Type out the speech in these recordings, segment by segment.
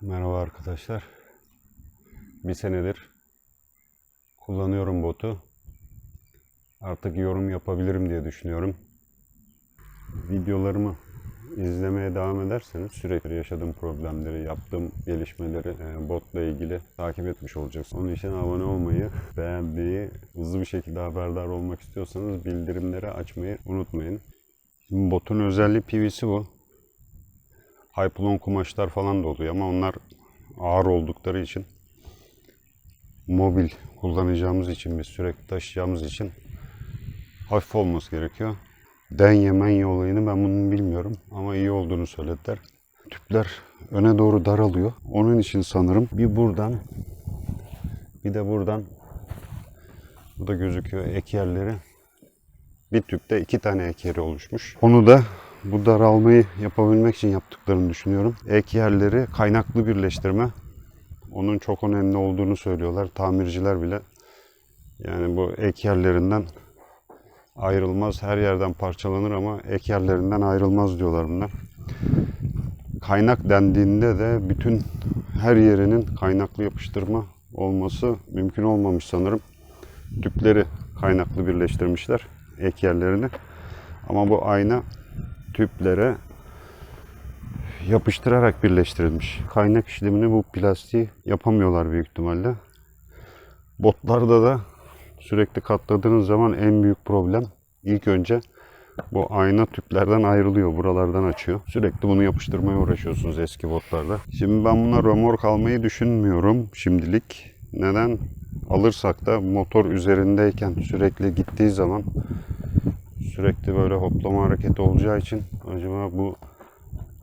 Merhaba arkadaşlar. Bir senedir kullanıyorum botu. Artık yorum yapabilirim diye düşünüyorum. Videolarımı izlemeye devam ederseniz sürekli yaşadığım problemleri, yaptığım gelişmeleri e, botla ilgili takip etmiş olacaksınız. Onun için abone olmayı, beğenmeyi, hızlı bir şekilde haberdar olmak istiyorsanız bildirimleri açmayı unutmayın. Şimdi botun özelliği PVC bu. Hypalon kumaşlar falan da oluyor ama onlar ağır oldukları için mobil kullanacağımız için biz sürekli taşıyacağımız için hafif olması gerekiyor. Denye menye olayını ben bunu bilmiyorum ama iyi olduğunu söylediler. Tüpler öne doğru daralıyor. Onun için sanırım bir buradan bir de buradan bu da gözüküyor ek yerleri. Bir tüpte iki ek ek yeri oluşmuş. Onu da bu daralmayı yapabilmek için yaptıklarını düşünüyorum. Ek yerleri kaynaklı birleştirme. Onun çok önemli olduğunu söylüyorlar. Tamirciler bile. Yani bu ek yerlerinden ayrılmaz. Her yerden parçalanır ama ek yerlerinden ayrılmaz diyorlar bunlar. Kaynak dendiğinde de bütün her yerinin kaynaklı yapıştırma olması mümkün olmamış sanırım. Tüpleri kaynaklı birleştirmişler ek yerlerini. Ama bu ayna tüplere yapıştırarak birleştirilmiş. Kaynak işlemini bu plastiği yapamıyorlar büyük ihtimalle. Botlarda da sürekli katladığınız zaman en büyük problem ilk önce bu ayna tüplerden ayrılıyor. Buralardan açıyor. Sürekli bunu yapıştırmaya uğraşıyorsunuz eski botlarda. Şimdi ben buna römork almayı düşünmüyorum şimdilik. Neden? Alırsak da motor üzerindeyken sürekli gittiği zaman sürekli böyle hoplama hareketi olacağı için acaba bu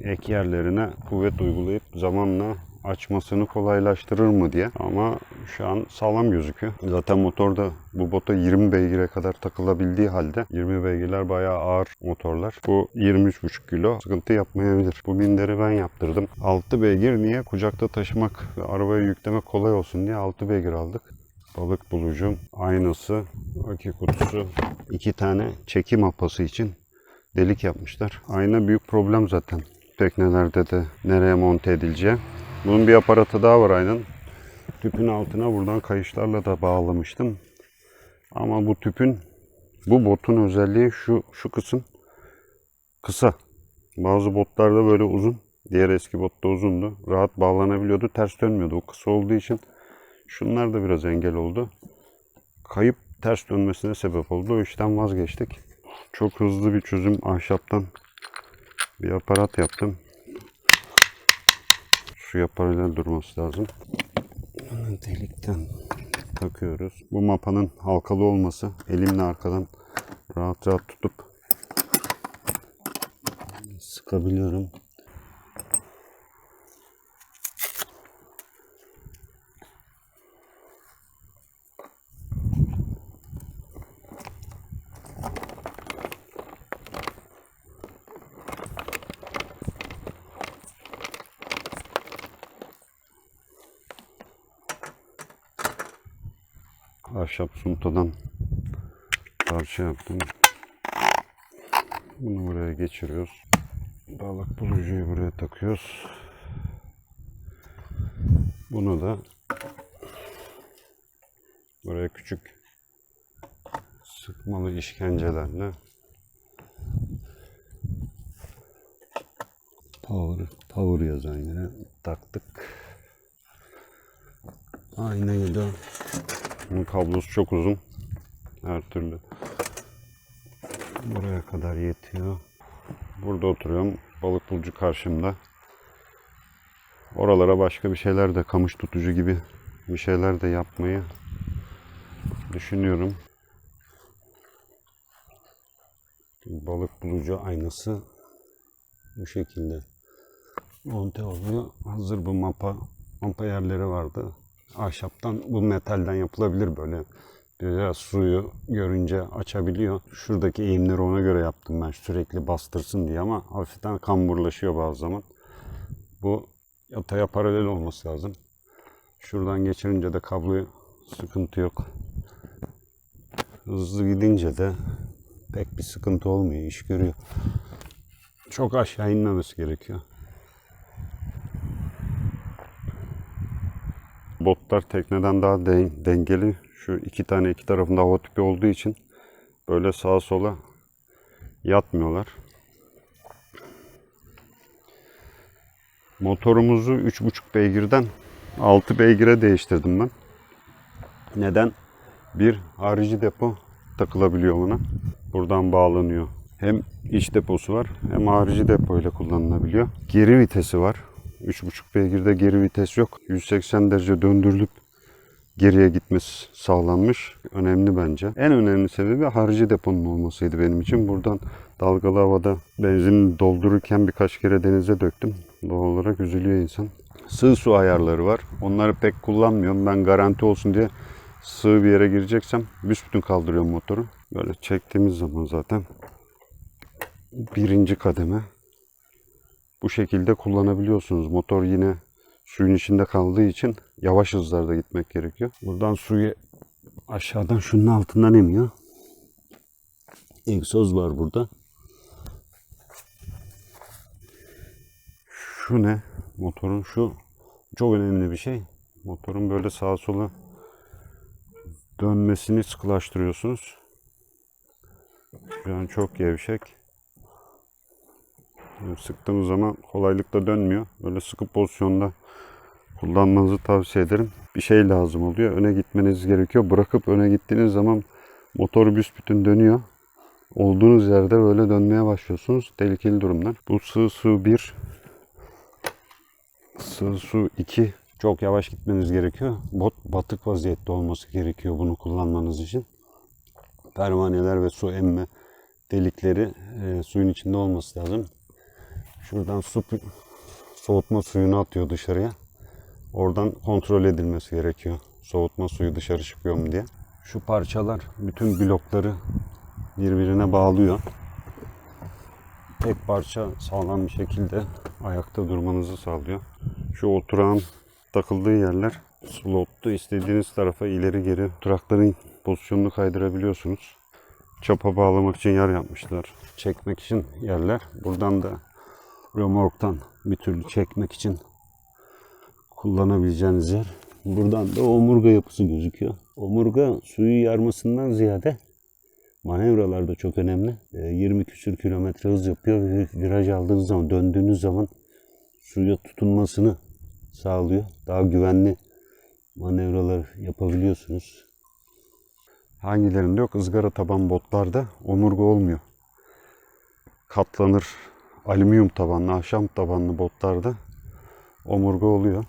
ek yerlerine kuvvet uygulayıp zamanla açmasını kolaylaştırır mı diye. Ama şu an sağlam gözüküyor. Zaten motorda bu bota 20 beygire kadar takılabildiği halde 20 beygirler bayağı ağır motorlar. Bu 23,5 kilo sıkıntı yapmayabilir. Bu minderi ben yaptırdım. 6 beygir niye? Kucakta taşımak ve arabaya yüklemek kolay olsun diye 6 beygir aldık balık bulucum, aynası, akü kutusu, iki tane çekim apası için delik yapmışlar. Ayna büyük problem zaten. Teknelerde de nereye monte edileceği. Bunun bir aparatı daha var aynanın. Tüpün altına buradan kayışlarla da bağlamıştım. Ama bu tüpün, bu botun özelliği şu, şu kısım kısa. Bazı botlarda böyle uzun. Diğer eski botta uzundu. Rahat bağlanabiliyordu. Ters dönmüyordu. O kısa olduğu için Şunlar da biraz engel oldu. Kayıp ters dönmesine sebep oldu. O işten vazgeçtik. Çok hızlı bir çözüm ahşaptan bir aparat yaptım. Şu paralel durması lazım. Delikten takıyoruz. Bu mapanın halkalı olması elimle arkadan rahat rahat tutup sıkabiliyorum. Ahşap suntadan parça yaptım. Bunu buraya geçiriyoruz. Balık bulucuyu buraya takıyoruz. Bunu da buraya küçük sıkmalı işkencelerle power, power yazan yere taktık. Aynayı da bunun kablosu çok uzun. Her türlü. Buraya kadar yetiyor. Burada oturuyorum. Balık bulucu karşımda. Oralara başka bir şeyler de kamış tutucu gibi bir şeyler de yapmayı düşünüyorum. Balık bulucu aynası bu şekilde monte oluyor. Hazır bu mapa mapa yerleri vardı ahşaptan bu metalden yapılabilir böyle. Biraz suyu görünce açabiliyor. Şuradaki eğimleri ona göre yaptım ben sürekli bastırsın diye ama hafiften kamburlaşıyor bazı zaman. Bu yataya paralel olması lazım. Şuradan geçirince de kabloyu sıkıntı yok. Hızlı gidince de pek bir sıkıntı olmuyor, iş görüyor. Çok aşağı inmemesi gerekiyor. Botlar tekneden daha den- dengeli. Şu iki tane iki tarafında hava tüpü olduğu için böyle sağa sola yatmıyorlar. Motorumuzu 3.5 beygirden 6 beygire değiştirdim ben. Neden? Bir harici depo takılabiliyor buna. Buradan bağlanıyor. Hem iç deposu var hem harici depo ile kullanılabiliyor. Geri vitesi var. 3.5 beygirde geri vites yok. 180 derece döndürülüp geriye gitmesi sağlanmış. Önemli bence. En önemli sebebi harici deponun olmasıydı benim için. Buradan dalgalı havada benzin doldururken birkaç kere denize döktüm. Doğal olarak üzülüyor insan. Sığ su ayarları var. Onları pek kullanmıyorum. Ben garanti olsun diye sığ bir yere gireceksem büsbütün kaldırıyorum motoru. Böyle çektiğimiz zaman zaten birinci kademe bu şekilde kullanabiliyorsunuz. Motor yine suyun içinde kaldığı için yavaş hızlarda gitmek gerekiyor. Buradan suyu aşağıdan şunun altından emiyor. Egzoz var burada. Şu ne? Motorun şu çok önemli bir şey. Motorun böyle sağa sola dönmesini sıkılaştırıyorsunuz. An çok gevşek. Böyle Sıktığınız zaman kolaylıkla dönmüyor. Böyle sıkı pozisyonda kullanmanızı tavsiye ederim. Bir şey lazım oluyor. Öne gitmeniz gerekiyor. Bırakıp öne gittiğiniz zaman motor büsbütün dönüyor. Olduğunuz yerde böyle dönmeye başlıyorsunuz. Tehlikeli durumlar. Bu sığ su 1 sığ su 2 çok yavaş gitmeniz gerekiyor. Bot batık vaziyette olması gerekiyor bunu kullanmanız için. Pervaneler ve su emme delikleri e, suyun içinde olması lazım. Şuradan su soğutma suyunu atıyor dışarıya. Oradan kontrol edilmesi gerekiyor. Soğutma suyu dışarı çıkıyor mu diye. Şu parçalar bütün blokları birbirine bağlıyor. Tek parça sağlam bir şekilde ayakta durmanızı sağlıyor. Şu oturağın takıldığı yerler slotlu istediğiniz tarafa ileri geri oturakların pozisyonunu kaydırabiliyorsunuz. Çapa bağlamak için yer yapmışlar. Çekmek için yerler. Buradan da römorktan bir türlü çekmek için kullanabileceğiniz yer. Buradan da omurga yapısı gözüküyor. Omurga suyu yarmasından ziyade manevralarda çok önemli. Ee, 20 küsür kilometre hız yapıyor viraj aldığınız zaman, döndüğünüz zaman suya tutunmasını sağlıyor. Daha güvenli manevralar yapabiliyorsunuz. Hangilerinde yok? ızgara taban botlarda omurga olmuyor. Katlanır alüminyum tabanlı, ahşap tabanlı botlarda omurga oluyor.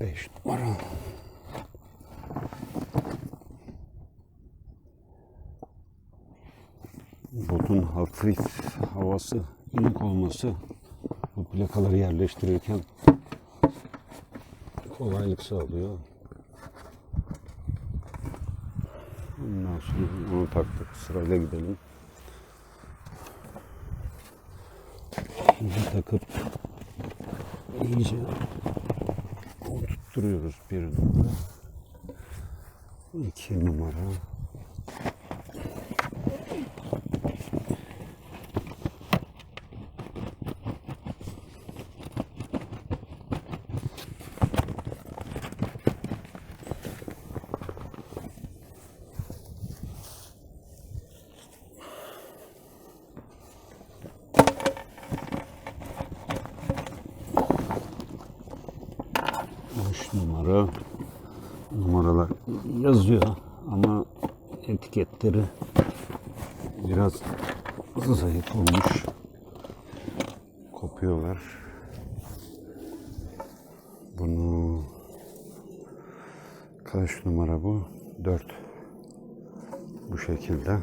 5 numara. Botun hafif havası inik olması bu plakaları yerleştirirken kolaylık sağlıyor. Ondan sonra onu taktık. Sırayla gidelim. Şimdi takıp iyice oturtturuyoruz bir numara. iki numara. Üç numara numaralar yazıyor ama etiketleri biraz zayıf olmuş. Kopuyorlar. Bunu kaç numara bu? 4. Bu şekilde.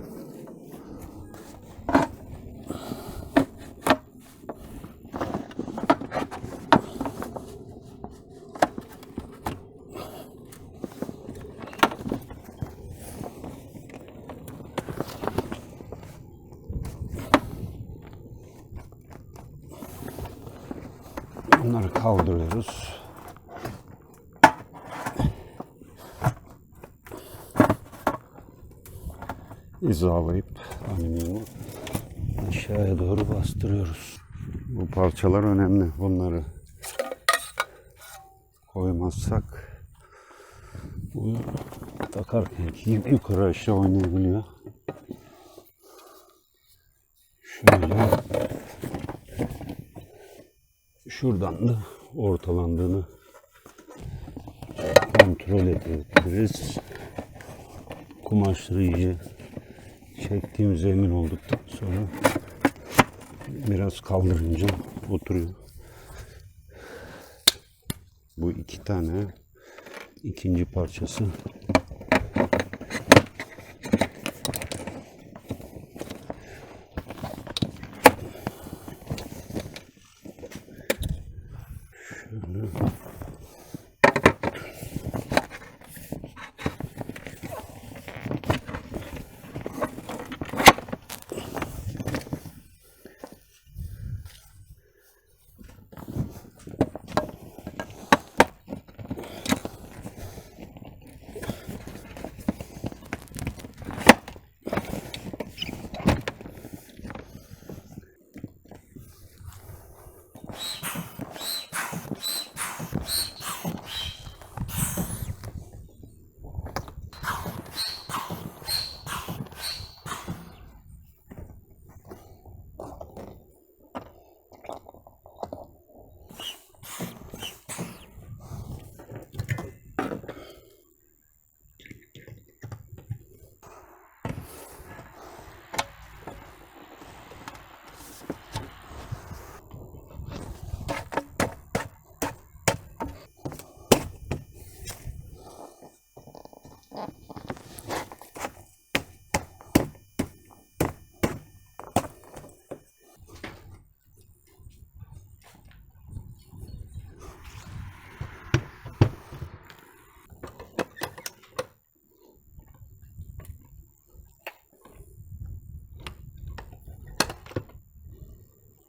Bunları kaldırıyoruz. Hizalayıp alüminyumu aşağıya doğru bastırıyoruz. Bu parçalar önemli. Bunları koymazsak bu takarken yukarı aşağı oynayabiliyor. Şöyle şuradan da ortalandığını kontrol edebiliriz. Kumaşları iyice çektiğimize emin olduktan sonra biraz kaldırınca oturuyor. Bu iki tane ikinci parçası.